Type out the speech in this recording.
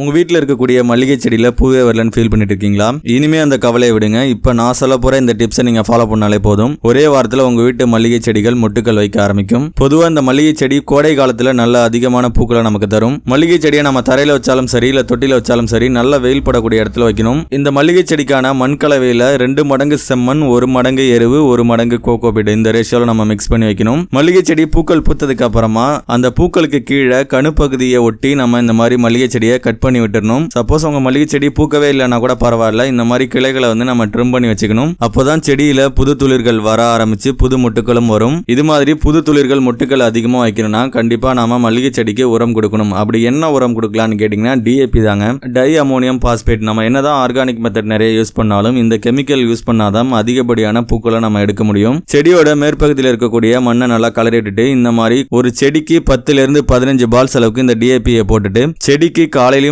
உங்க வீட்டில் இருக்கக்கூடிய மல்லிகை செடியில் பூவே வரலன்னு ஃபீல் பண்ணிட்டு இருக்கீங்களா இனிமே அந்த கவலையை விடுங்க. இப்போ நான் சொல்ல போற இந்த டிப்ஸை நீங்க ஃபாலோ பண்ணாலே போதும். ஒரே வாரத்தில் உங்க வீட்டு மல்லிகை செடிகள் மொட்டுக்கள் வைக்க ஆரம்பிக்கும். பொதுவாக இந்த மல்லிகை செடி கோடை காலத்தில் நல்ல அதிகமான பூக்களை நமக்கு தரும். மல்லிகை செடியை நம்ம தரையில வச்சாலும் சரி இல்லை தொட்டியில் வச்சாலும் சரி நல்ல வெயில் படக்கூடிய இடத்துல வைக்கணும். இந்த மல்லிகை செடிக்கான மண் கலவையில ரெண்டு மடங்கு செம்மண் ஒரு மடங்கு எருவு ஒரு மடங்கு கோகோபிட் இந்த ரேஷியோவில் நம்ம மிக்ஸ் பண்ணி வைக்கணும். மல்லிகை செடி பூக்கள் பூத்ததுக்கு அப்புறமா அந்த பூக்களுக்கு கீழே கணுப்பகுதியை ஒட்டி நம்ம இந்த மாதிரி மல்லிகை செடியை கட் பண்ணி விட்டுறணும். சப்போஸ் உங்க மல்லிகை செடி பூக்கவே இல்லைன்னா கூட பரவாயில்ல. இந்த மாதிரி கிளைகளை வந்து நம்ம ட்ரிம் பண்ணி வச்சுக்கணும். அப்போதான் செடியில புது துளிர்கள் வர ஆரம்பிச்சு புது முட்டுகளும் வரும். இது மாதிரி புது துளிர்கள் முட்டுகள் அதிகமா வைக்கணும்னா கண்டிப்பா நாம மல்லிகை செடிக்கு உரம் கொடுக்கணும். அப்படி என்ன உரம் கொடுக்கலாம்னு கேட்டீங்கன்னா டிஏபி தாங்க. டை அமோனியம் பாஸ்பேட் நம்ம என்னதான் ஆர்கானிக் மெத்தட் நிறைய யூஸ் பண்ணாலும் இந்த கெமிக்கல் யூஸ் பண்ணாதான் அதிகப்படியான பூக்களை நம்ம எடுக்க முடியும். செடியோட மேற்பகுதியில் இருக்கக்கூடிய மண்ணை நல்லா கலரி விட்டுட்டு இந்த மாதிரி ஒரு செடிக்கு பத்துல இருந்து பதினஞ்சு பால்ஸ் அளவுக்கு இந்த டிஏபியை போட்டுட்டு செடிக்கு காலையிலும்